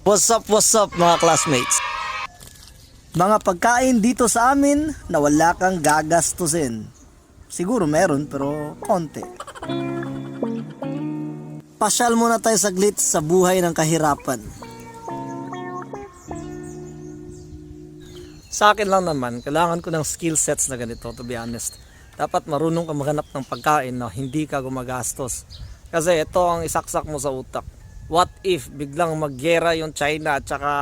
What's up, what's up mga classmates? Mga pagkain dito sa amin na wala kang gagastusin. Siguro meron pero konti. Pasyal muna tayo saglit sa buhay ng kahirapan. Sa akin lang naman, kailangan ko ng skill sets na ganito to be honest. Dapat marunong ka maghanap ng pagkain na hindi ka gumagastos. Kasi ito ang isaksak mo sa utak. What if biglang maggera yung China at saka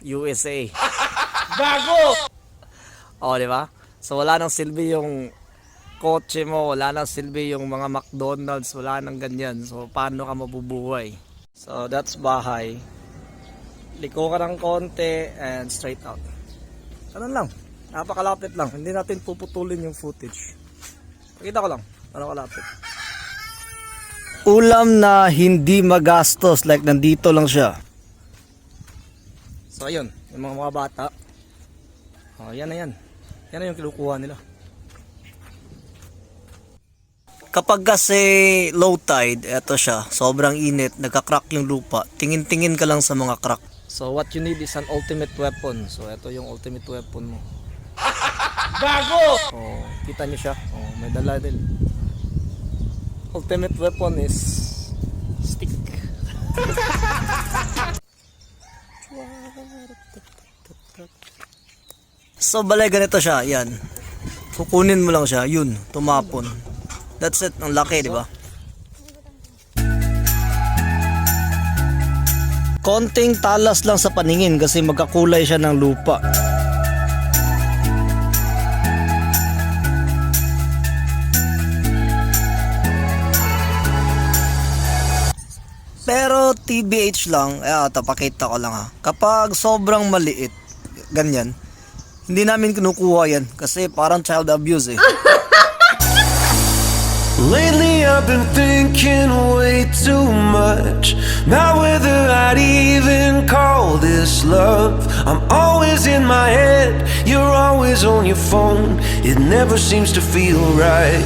USA? Bago! O, di ba? So wala nang silbi yung kotse mo, wala nang silbi yung mga McDonald's, wala nang ganyan. So paano ka mabubuhay? So that's bahay. Liko ka ng konti and straight out. Ganun lang. Napakalapit lang. Hindi natin puputulin yung footage. Pakita ko lang. Ano kalapit. Ulam na hindi magastos. Like nandito lang siya. So ayun. Yung mga mga bata. Oh, yan na yan. Yan na yung kinukuha nila. Kapag kasi low tide, eto siya, sobrang init, nagka-crack yung lupa, tingin-tingin ka lang sa mga crack. So what you need is an ultimate weapon. So ito yung ultimate weapon mo. Bago! Oh, kita niyo siya. Oh, may dala din. Ultimate weapon is stick. so balay ganito siya, yan. Kukunin mo lang siya, yun, tumapon. That's it, ang laki, di ba? Konting talas lang sa paningin kasi magkakulay siya ng lupa. Pero TBH lang, eh, ito, pakita ko lang ha. Kapag sobrang maliit, ganyan, hindi namin kinukuha yan. Kasi parang child abuse eh. Lately I've been thinking way too much. Not whether I'd even call this love. I'm always in my head, you're always on your phone. It never seems to feel right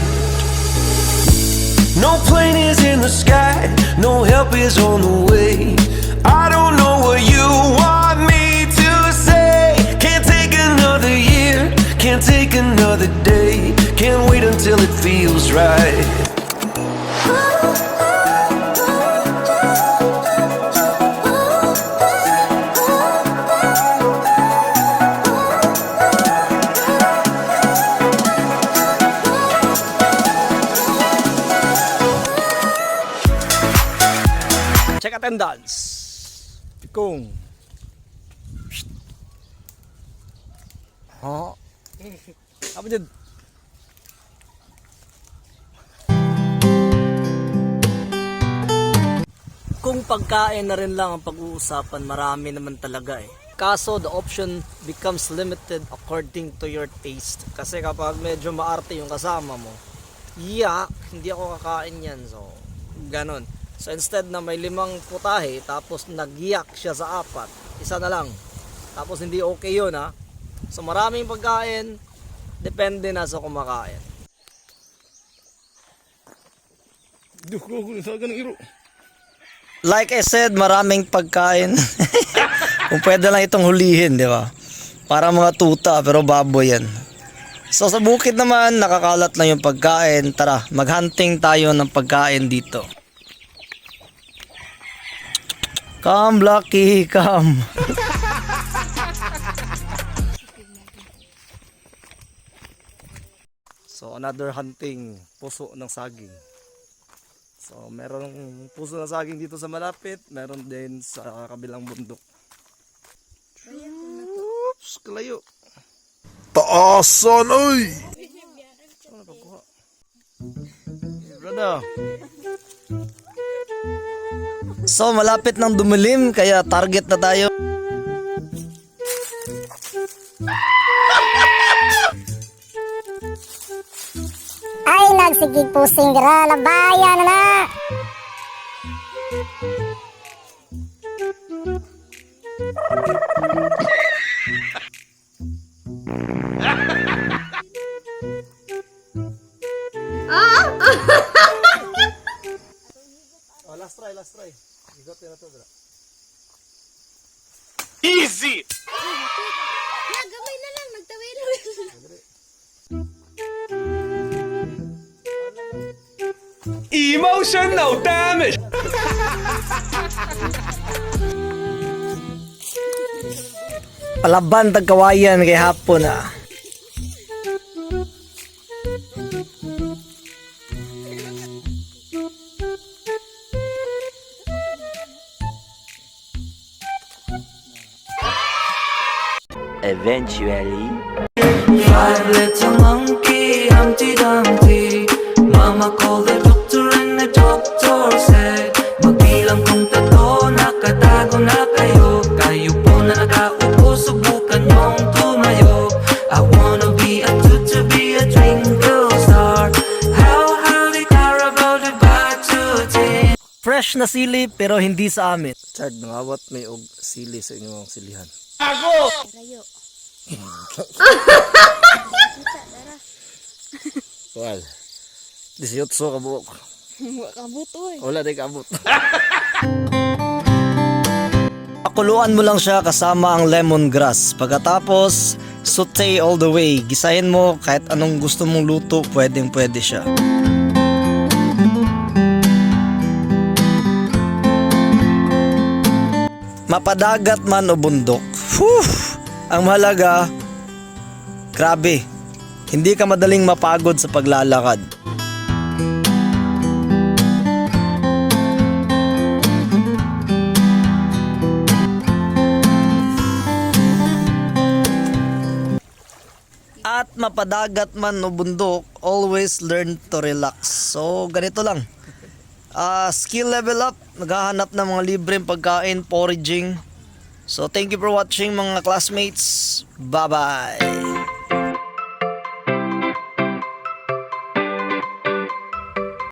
No plane is in the sky, no help is on the way. I don't know what you want me to say. Can't take another year, can't take another day. Can't wait until it feels right Check attendance. Pikong. Ha? Apa dyan? Kung pagkain na rin lang ang pag-uusapan, marami naman talaga eh. Kaso the option becomes limited according to your taste. Kasi kapag medyo maarte yung kasama mo, yeah, hindi ako kakain yan. So, ganon. So instead na may limang putahe, tapos nagyak siya sa apat, isa na lang. Tapos hindi okay yun ha. So maraming pagkain, depende na sa kumakain. Like I said, maraming pagkain. Kung pwede lang itong hulihin, di ba? Para mga tuta, pero baboy yan. So sa bukid naman, nakakalat lang yung pagkain. Tara, maghunting tayo ng pagkain dito. Come, Lucky, come. so another hunting, puso ng saging. So, merong puso ng saging dito sa malapit, meron din sa kabilang bundok. Oops, kalayo. Taasan, oy! Ano na pagkuha? Brother. So, malapit ng dumilim, kaya target na tayo. Ay nagsigig pusing dira labayan na. Oh, last try, last try. Igot na to, bro. Ya, gamay na lang. Nagtawid Emotional damage! Palaban tagkawayan kay hapon ah. Eventually. Five little monkey, Humpty Dumpty. Mama called the doctor and the doctor said, Magbilang kung tato, nakatago na kayo. Kayo po na nakaupo, subukan niyong tumayo. I wanna be a toot to be a twinkle star. How, how they care about it by two ten. Fresh na sili pero hindi sa amin. Chad, nangawat may og sili sa inyong silihan. Rayo. Well, 18 ka buok. Kabuto eh. Wala din kabot. Pakuluan mo lang siya kasama ang lemongrass. Pagkatapos, saute all the way. Gisahin mo kahit anong gusto mong luto, pwedeng pwede siya. Mapadagat man o bundok. Whew! Ang mahalaga, grabe, hindi ka madaling mapagod sa paglalakad. At mapadagat man o bundok, always learn to relax. So, ganito lang. Ah, skill level up, naghahanap ng mga libreng pagkain, foraging. So, thank you for watching mga classmates. Bye-bye!